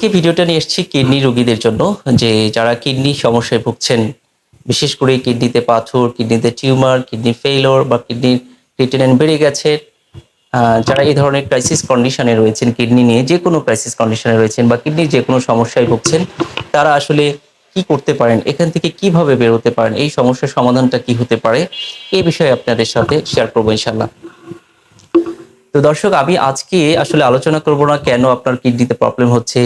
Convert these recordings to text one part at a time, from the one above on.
কি ভিডিওটা নিয়ে এসেছি কিডনি রোগীদের জন্য, যে যারা কিডনি সমস্যায় ভুগছেন, বিশেষ করে কিডনিতে পাথর, কিডনিতে টিউমার, কিডনি ফেইলর বা কিডনির ক্রিটেনিন বেড়ে গেছে যারা এই ধরনের ক্রাইসিস কন্ডিশনে রয়েছেন, কিডনি নিয়ে যে কোনো ক্রাইসিস কন্ডিশনে রয়েছেন বা কিডনির যে কোনো সমস্যায় ভুগছেন, তারা আসলে কি করতে পারেন, এখান থেকে কীভাবে বের হতে পারেন, এই সমস্যার সমাধানটা কি হতে পারে এই বিষয়ে আপনাদের সাথে শেয়ার করব ইনশাল্লাহ তো দর্শক, আমি আজকে আসলে আলোচনা করব না কেন আপনার কিডনিতে প্রবলেম হচ্ছে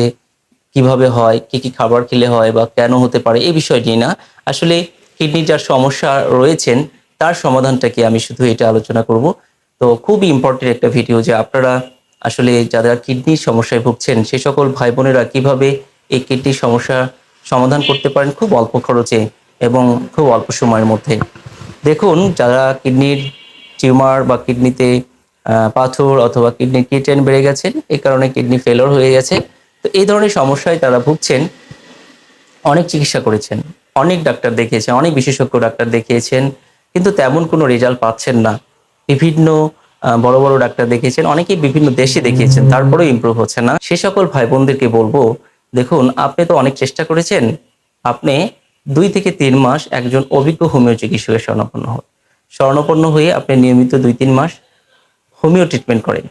কীভাবে হয়, কি কি খাবার খেলে হয় বা কেন হতে পারে, এই বিষয় নিয়ে না, আসলে কিডনির যার সমস্যা রয়েছেন, তার সমাধানটাকে আমি শুধু এটা আলোচনা করব। তো খুবই ইম্পর্টেন্ট একটা ভিডিও যে আপনারা আসলে যারা কিডনির সমস্যায় ভুগছেন, সে সকল ভাই বোনেরা কীভাবে এই কিডনির সমস্যা সমাধান করতে পারেন খুব অল্প খরচে এবং খুব অল্প সময়ের মধ্যে। দেখুন, যারা কিডনির টিউমার বা কিডনিতে পাথর অথবা কিডনির কিটেন বেড়ে গেছেন এই কারণে কিডনি ফেলোর হয়ে গেছে। তো এই ধরনের সমস্যায় তারা ভুগছেন। অনেক চিকিৎসা করেছেন, অনেক ডাক্তার দেখিয়েছেন, অনেক বিশেষজ্ঞ ডাক্তার দেখিয়েছেন, কিন্তু তেমন কোনো রেজাল্ট পাচ্ছেন না। বিভিন্ন বড় বড় ডাক্তার দেখিয়েছেন, অনেকেই বিভিন্ন দেশে দেখিয়েছেন, তারপরেও ইমপ্রুভ হচ্ছে না। সে সকল ভাই বোনদেরকে বলব, দেখুন, আপনি তো অনেক চেষ্টা করেছেন, আপনি দুই থেকে তিন মাস একজন অভিজ্ঞ হোমিও চিকিৎসকের স্বর্ণপন্ন হন। স্বর্ণপন্ন হয়ে আপনি নিয়মিত দুই তিন মাস হোমিও ট্রিটমেন্ট করেন।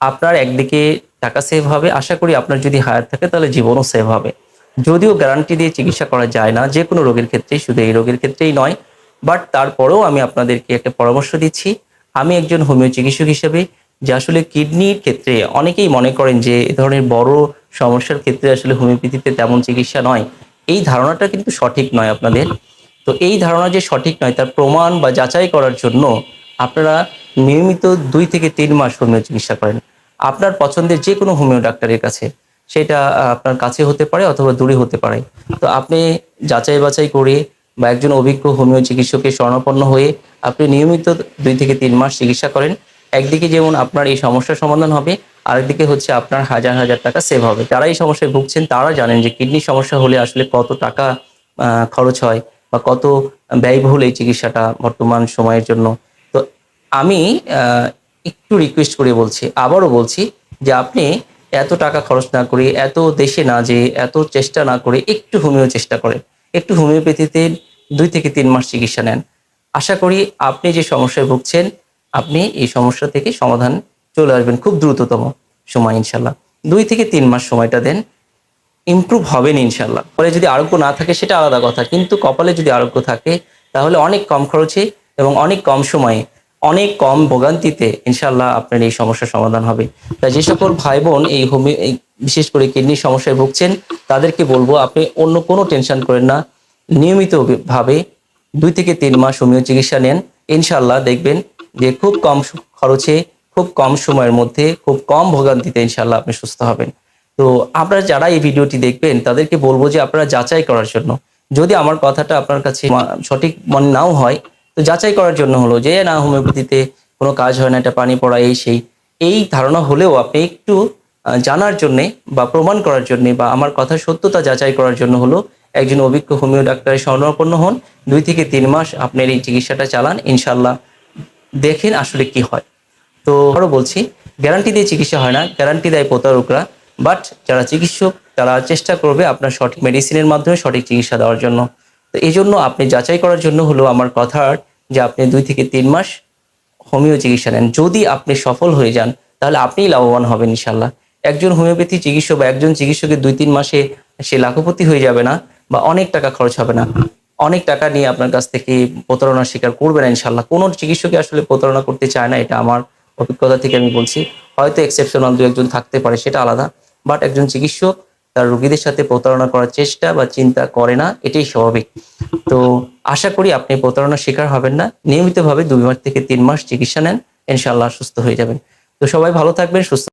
আপনার একদিকে টাকা সেভ হবে। আশা করি আপনার যদি হায়ার থাকে, তাহলে জীবনও সেভ হবে। যদিও গ্যারান্টি দিয়ে চিকিৎসা করা যায় না, যে কোনো রোগের ক্ষেত্রেই, শুধু এই রোগের ক্ষেত্রেই নয় বাট তারপরেও আমি আপনাদেরকে একটা পরামর্শ দিচ্ছি। আমি একজন হোমিও চিকিৎসক হিসেবে, যে আসলে কিডনির ক্ষেত্রে অনেকেই মনে করেন যে, এ ধরনের বড় সমস্যার ক্ষেত্রে আসলে হোমিওপ্যাথিতে তেমন চিকিৎসা নয়। এই ধারণাটা কিন্তু সঠিক নয় আপনাদের। তো এই ধারণা যে সঠিক নয়, তার প্রমাণ বা যাচাই করার জন্য আপনারা নিয়মিত দুই থেকে তিন মাস হোমিও চিকিৎসা করেন। আপনার পছন্দের যে কোনো হোমিও ডাক্তারের কাছে সেটা আপনার কাছে হতে পারে অথবা দূরে হতে পারে। তো আপনি যাচাই বাছাই করে বা একজন অভিজ্ঞ হোমিও চিকিৎসকের শরণাপন্ন হয়ে আপনি নিয়মিত দুই থেকে তিন মাস চিকিৎসা করেন। একদিকে যেমন আপনার এই সমস্যার সমাধান হবে, আরেকদিকে হচ্ছে আপনার হাজার হাজার টাকা সেভ হবে। যারা এই সমস্যায় ভুগছেন, তারা জানেন যে কিডনি সমস্যা হলে আসলে কত টাকা খরচ হয় বা কত ব্যয়বহুল এই চিকিৎসাটা বর্তমান সময়ের জন্য। তো আমি একটু রিকোয়েস্ট করে বলছি, আবারও বলছি যে আপনি এত টাকা খরচ না করে, এত দেশে না যে এত চেষ্টা না করে একটু হোমিও চেষ্টা করেন। একটু হোমিওপ্যাথিতে দুই থেকে তিন মাস চিকিৎসা নেন। আশা করি আপনি যে সমস্যায় ভুগছেন, আপনি এই সমস্যা থেকে সমাধান চলে আসবেন খুব দ্রুততম সময় ইনশাল্লাহ। দুই থেকে তিন মাস সময়টা দেন ইমপ্রুভ হবেন ইনশাল্লাহ। ফলে যদি আরোগ্য না থাকে সেটা আলাদা কথা, কিন্তু কপালে যদি আরোগ্য থাকে, তাহলে অনেক কম খরচে এবং অনেক কম সময়ে অনেক কম ভোগান্তিতে ইনশাল্লাহ আপনার এই সমস্যার সমাধান হবে। তাই যে সকল ভাই বোন এই হোমি বিশেষ করে কিডনির সমস্যায় ভুগছেন, তাদেরকে বলব আপনি অন্য কোনো টেনশন করেন না। নিয়মিত ভাবে দুই থেকে তিন মাস হোমিও চিকিৎসা নেন। ইনশাল্লাহ দেখবেন যে খুব কম খরচে, খুব কম সময়ের মধ্যে, খুব কম ভোগান্তিতে ইনশাল্লাহ আপনি সুস্থ হবেন। তো আপনারা যারা এই ভিডিওটি দেখবেন, তাদেরকে বলব যে আপনারা যাচাই করার জন্য। যদি আমার কথাটা আপনার কাছে সঠিক মনে নাও হয় তো যাচাই করার জন্য হলো যে, না, হোমিওপ্যাথিতে কোনো কাজ হয় না, এটা পানি পড়া, এই সেই। এই ধারণা হলেও আপনি একটু জানার জন্যে বা প্রমাণ করার জন্যে বা আমার কথা সত্যতা যাচাই করার জন্য হলো একজন অভিজ্ঞ হোমিও ডাক্তারের শরণাপন্ন হন। দুই থেকে তিন মাস আপনার এই চিকিৎসাটা চালান ইনশাল্লাহ দেখেন আসলে কি হয়। তো আরও বলছি, গ্যারান্টি দিয়ে চিকিৎসা হয় না, গ্যারান্টি দেয় প্রতারকরা, বাট যারা চিকিৎসক, তারা চেষ্টা করবে আপনার সঠিক মেডিসিনের মাধ্যমে সঠিক চিকিৎসা দেওয়ার জন্য। তো এই জন্য আপনি যাচাই করার জন্য হলো আমার কথার যে আপনি দুই থেকে তিন মাস হোমিও চিকিৎসা নেন। যদি আপনি সফল হয়ে যান, তাহলে আপনিই লাভবান হবেন ইনশাল্লাহ একজন হোমিওপ্যাথি চিকিৎসক বা একজন চিকিৎসকের দুই তিন মাসে সে লাখপতি হয়ে যাবে না বা অনেক টাকা খরচ হবে না। অনেক টাকা নিয়ে আপনার কাছ থেকে প্রতারণা শিকার করবে না ইনশাল্লাহ কোনো চিকিৎসকই আসলে প্রতারণা করতে চায় না, এটা আমার অভিজ্ঞতা থেকে আমি বলছি। হয়তো এক্সেপশনাল দু একজন থাকতে পারে, সেটা আলাদা। বাট একজন চিকিৎসক তার রোগীদের সাথে প্রতারণা করার চেষ্টা বা চিন্তা করে না, এটাই স্বাভাবিক। তো আশা করি আপনি প্রতারণার শিকার হবেন না। নিয়মিতভাবে দুই মাস থেকে তিন মাস চিকিৎসা নেন ইনশাল্লাহ সুস্থ হয়ে যাবেন। তো সবাই ভালো থাকবেন, সুস্থ